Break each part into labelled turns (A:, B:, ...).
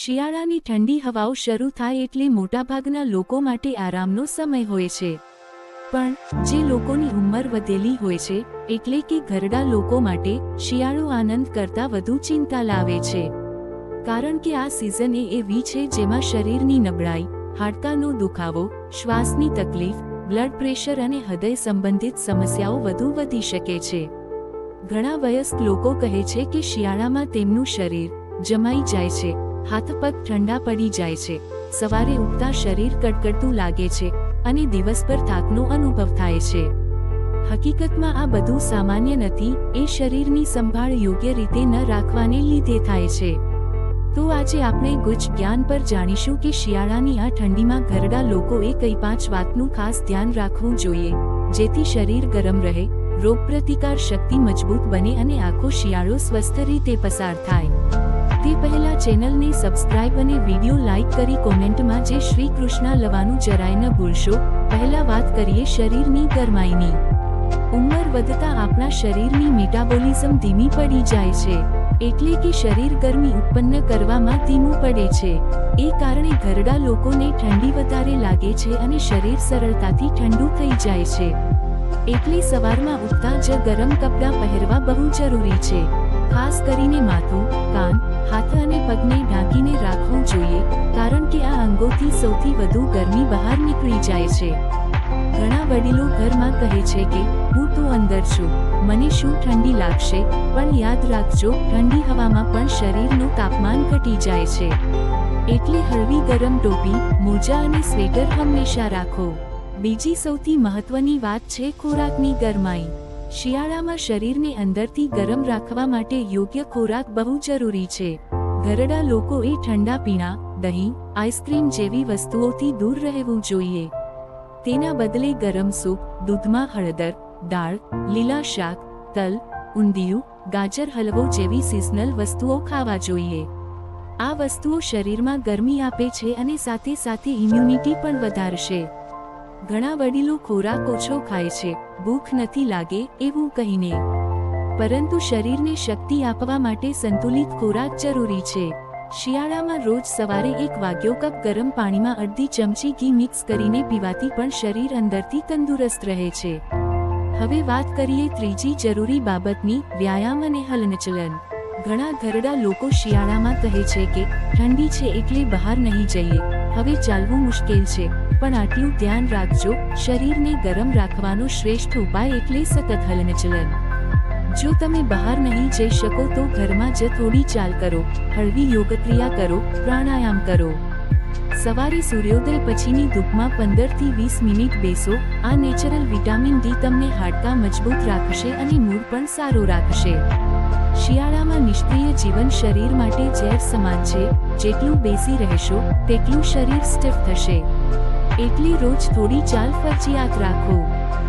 A: શિયાળાની ઠંડી હવાઓ શરૂ થાય એટલે મોટાભાગના લોકો માટે આરામનો સમય હોય છે. પણ જે લોકોની ઉંમર વધેલી હોય છે, એટલે કે ઘરડા લોકો માટે શિયાળો આનંદ કરતાં વધુ ચિંતા લાવે છે. કારણ કે આ સિઝન એ એવી છે જેમાં શરીરની નબળાઈ, હાડકાનો દુખાવો, શ્વાસની તકલીફ બ્લડ પ્રેશર અને હૃદય સંબંધિત સમસ્યાઓ વધુ વધી શકે છે. ઘણા વયસ્ક લોકો કહે છે કે શિયાળામાં તેમનું શરીર જમાઈ જાય છે. હાથ પગ ઠંડા પડી જાય છે. સવારે ઉઠતા શરીર કડકડતું લાગે છે અને દિવસભર થાકનો અનુભવ થાય છે. હકીકતમાં આ બધું સામાન્ય નથી, એ શરીરની સંભાળ યોગ્ય રીતે ન રાખવાને લીધે થાય છે. તો આજે આપણે ગુજ જ્ઞાન પર જાણીશું કે શિયાળાની આ ઠંડીમાં ઘરડા લોકોએ કઈ પાંચ વાતનું ખાસ ધ્યાન રાખવું જોઈએ, જેથી શરીર ગરમ રહે, રોગપ્રતિકાર શક્તિ મજબૂત બને અને આખો શિયાળો સ્વસ્થ રીતે પસાર થાય. પહેલા ચેનલને સબસ્ક્રાઇબ અને વીડિયો લાઇક કરી કોમેન્ટમાં જે શ્રી કૃષ્ણ લવાનું જરાય ન ભૂલશો. પહેલા વાત કરીએ શરીરની ગરમાઈની. ઉંમર વધતા આપણા શરીરની મેટાબોલિઝમ ધીમી પડી જાય છે. એટલે કે શરીર ગરમી ઉત્પન્ન કરવામાં ધીમું પડે છે. એ કારણે ઘરડા લોકોને ઠંડી વધારે લાગે છે અને શરીર સરળતાથી ઠંડુ થઈ જાય છે. એટલે સવારમાં ઉઠતા જ ગરમ કપડાં પહેરવા બહુ જરૂરી છે. ખાસ કરીને માથું, કાન, હાથ અને પગને ઢાંકીને રાખવું જોઈએ, કારણ કે આ અંગોથી સૌથી વધુ ગરમી બહાર નીકળી જાય છે. ઘણા વડીલો ઘરમાં કહે છે કે, હું તો અંદર છું. મને શું ઠંડી લાગશે? પણ યાદ રાખજો, ઠંડી હવામાં પણ શરીરનું તાપમાન ઘટી જાય છે. એટલે હળવી ગરમ ટોપી, મોજા અને સ્વેટર હંમેશા રાખો. બીજી સૌથી મહત્વની વાત છે ખોરાકની ગરમાઈ. શિયાળામાં શરીરને અંદરથી ગરમ રાખવા માટે યોગ્ય ખોરાક બહુ જરૂરી છે. ઘરડા લોકોએ ઠંડા પીણા, દહીં, આઈસ્ક્રીમ જેવી વસ્તુઓથી દૂર રહેવું જોઈએ. તેના બદલે ગરમ સૂપ, દૂધમાં હળદર, દાળ, લીલા શાક, તલ, ઊંધિયું, ગાજર હલવો જેવી સિઝનલ વસ્તુઓ ખાવા જોઈએ. આ વસ્તુઓ શરીરમાં ગરમી આપે છે અને સાથે સાથે ઇમ્યુનિટી પણ વધારશે. ઘણા વડીલો ખોરાક ઓછો ખાય છે, ભૂખ નથી લાગે એવું કહીને. પરંતુ શરીરને શક્તિ આપવા માટે સંતુલિત ખોરાક જરૂરી છે. શિયાળામાં રોજ સવારે એક વાગ્યો કપ ગરમ પાણીમાં અડધી ચમચી ઘી મિક્સ કરીને પીવાથી પણ શરીર અંદરથી તંદુરસ્ત રહે છે. હવે વાત કરીએ ત્રીજી જરૂરી બાબતની, વ્યાયામ અને હલનચલન. ઘણા ઘરડા લોકો શિયાળામાં કહે છે કે, ઠંડી છે એટલે બહાર નહીં જઈએ. હવે ચાલવું મુશ્કેલ છે. પણ આટલું ધ્યાન રાખજો, શરીરને ગરમ રાખવાનો શ્રેષ્ઠ ઉપાય એટલે સતત હલનચલન જો તમે બહાર નહીં જઈ શકો તો ઘરમાં જ થોડી ચાલ કરો, હળવી યોગક્રિયા કરો, પ્રાણાયામ કરો. સવારે સૂર્યોદય પછીની ધૂપમાં પંદરથી વીસ મિનિટ બેસો, આ નેચરલ વિટામિન ડી તમને હાડકાં મજબૂત રાખશે અને મૂડ પણ સારો રાખશે. શિયાળામાં નિષ્ક્રિય જીવન શરીર માટે ઝેર સમાન છે, જેટલું બેસી રહેશો, તેટલું શરીર સ્ટીફ થશે. એટલે રોજ થોડી ચાલ ફરજિયાત રાખો.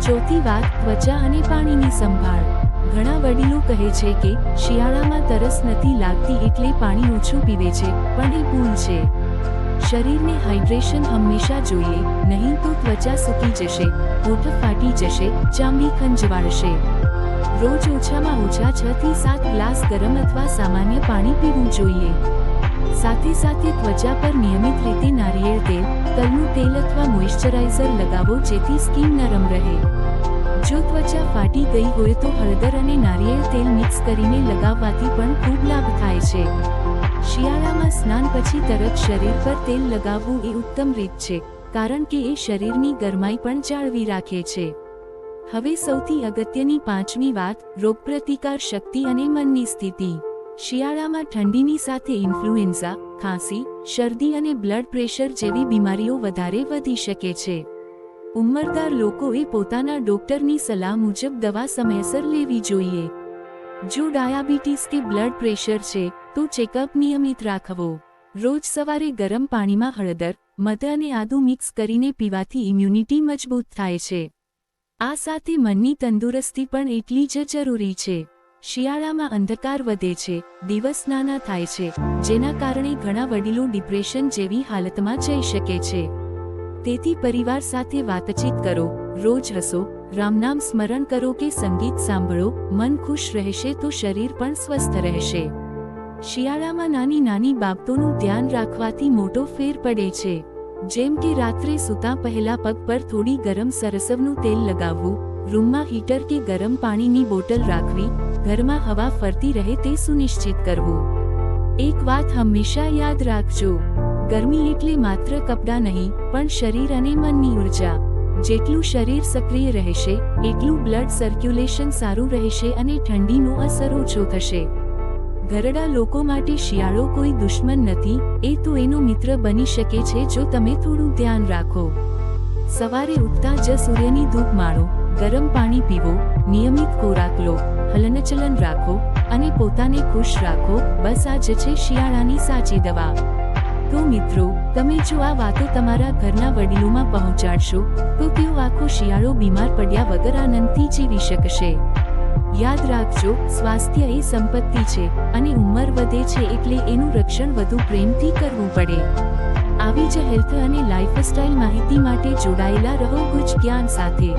A: ચોથી વાત, ત્વચા અને પાણીની સંભાળ. ઘણા વડીલો કહે છે કે, શિયાળામાં તરસ નથી લાગતી એટલે પાણી ઓછું પીવે છે, પણ એ ભૂલ છે. શરીરને હાઇડ્રેશન હંમેશા જોઈએ, નહીં તો ત્વચા સૂકી જશે, હોઠ ફાટી જશે, ચામડી ખંજવાળશે. રોજ ઓછામાં ઓછા છ થી સાત ગ્લાસ ગરમ અથવા સામાન્ય પાણી પીવું જોઈએ. સાથે સાથે ત્વચા પર નિયમિત રીતે નારિયેળ તેલ, તલનું તેલ અથવા મોઇશ્ચરાઇઝર લગાવો જેથી સ્કિન નરમ રહે. જો ત્વચા ફાટી ગઈ હોય તો હળદર અને નારિયેળ તેલ મિક્સ કરીને લગાવવાથી પણ ખૂબ લાભ થાય છે. શિયાળામાં સ્નાન પછી તરત શરીર પર તેલ લગાવવું એ ઉત્તમ રીત છે, કારણ કે એ શરીરની ગરમાઈ પણ જાળવી રાખે છે. હવે સૌથી અગત્યની પાંચમી વાત, રોગપ્રતિકાર શક્તિ અને મનની સ્થિતિ. શિયાળામાં ઠંડીની સાથે ઇન્ફ્લુએન્ઝા, ખાંસી, શરદી અને બ્લડ પ્રેશર જેવી બીમારીઓ વધારે વધી શકે છે. ઉંમરદાર લોકોએ પોતાના ડોક્ટરની સલાહ મુજબ દવા સમયસર લેવી જોઈએ. જો ડાયાબિટીસ કે બ્લડ પ્રેશર છે, તો ચેકઅપ નિયમિત રાખવો. રોજ સવારે ગરમ પાણીમાં હળદર, મધ અને આદુ મિક્સ કરીને પીવાથી ઇમ્યુનિટી મજબૂત થાય છે. આ સાથે મનની તંદુરસ્તી પણ એટલી જ જરૂરી છે. શિયાળામાં અંધકાર વધે છે, દિવસ નાના થાય છે, જેના કારણે ઘણા વડીલો ડિપ્રેશન જેવી હાલતમાં જઈ શકે છે. તેથી પરિવાર સાથે વાતચીત કરો, રોજ હસો, રામનામ સ્મરણ કરો કે સંગીત સાંભળો, મન ખુશ રહેશે તો શરીર પણ સ્વસ્થ રહેશે. શિયાળામાં નાની નાની બાબતોનું ધ્યાન રાખવાથી મોટો ફેર પડે છે. જેમ કે રાત્રે સૂતા પહેલા પગ પર થોડી ગરમ સરસવનું તેલ લગાવવું રૂમમાં હીટર કે ગરમ પાણીની બોટલ રાખવી, ઘરમાં હવા ફરતી રહે તે સુનિશ્ચિત કરવું. એક વાત હંમેશા યાદ રાખજો, ગરમી એટલે માત્ર કપડાં નહીં, પણ શરીર અને મનની ઊર્જા. જેટલું શરીર સક્રિય રહેશે, એટલું બ્લડ સર્ક્યુલેશન સારું રહેશે અને ઠંડીનો અસર ઓછો થશે. ઘરડા લોકો માટે શિયાળો કોઈ દુશ્મન નથી, એ તો એનો મિત્ર બની શકે છે જો તમે થોડું ધ્યાન રાખો. સવારે ઉઠતા જ સૂર્યની ધૂપ માણો. ગરમ પાણી પીવો, નિયમિત ખોરાક લો, હલનચલન રાખો અને પોતાને ખુશ રાખો, બસ આ જ છે શિયાળાની સાચી દવા. તો મિત્રો, તમે જો આ વાતો તમારા ઘરના વડીલોમાં પહોંચાડશો, તો તેઓ આખો શિયાળો બીમાર પડ્યા વગર આનંદથી જીવી શકશે. યાદ રાખજો, સ્વાસ્થ્ય એ સંપત્તિ છે અને ઉંમર વધે છે એટલે એનું રક્ષણ વધુ પ્રેમથી કરવું પડે. આવી જ હેલ્થ અને લાઇફસ્ટાઇલ માહિતી માટે જોડાયેલા રહો ગુજ જ્ઞાન સાથે.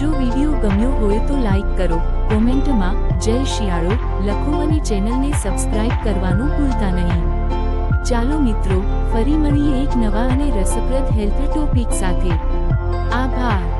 A: જો વીડિયો ગમ્યો હોય તો લાઈક કરો, કોમેન્ટમાં જય શિયાળો, લખો અને ચેનલને સબસ્ક્રાઇબ કરવાનું ભૂલતા નહીં. ચાલો મિત્રો, ફરી મળીએ એક નવા અને રસપ્રદ હેલ્થ ટોપિક સાથે. આભાર.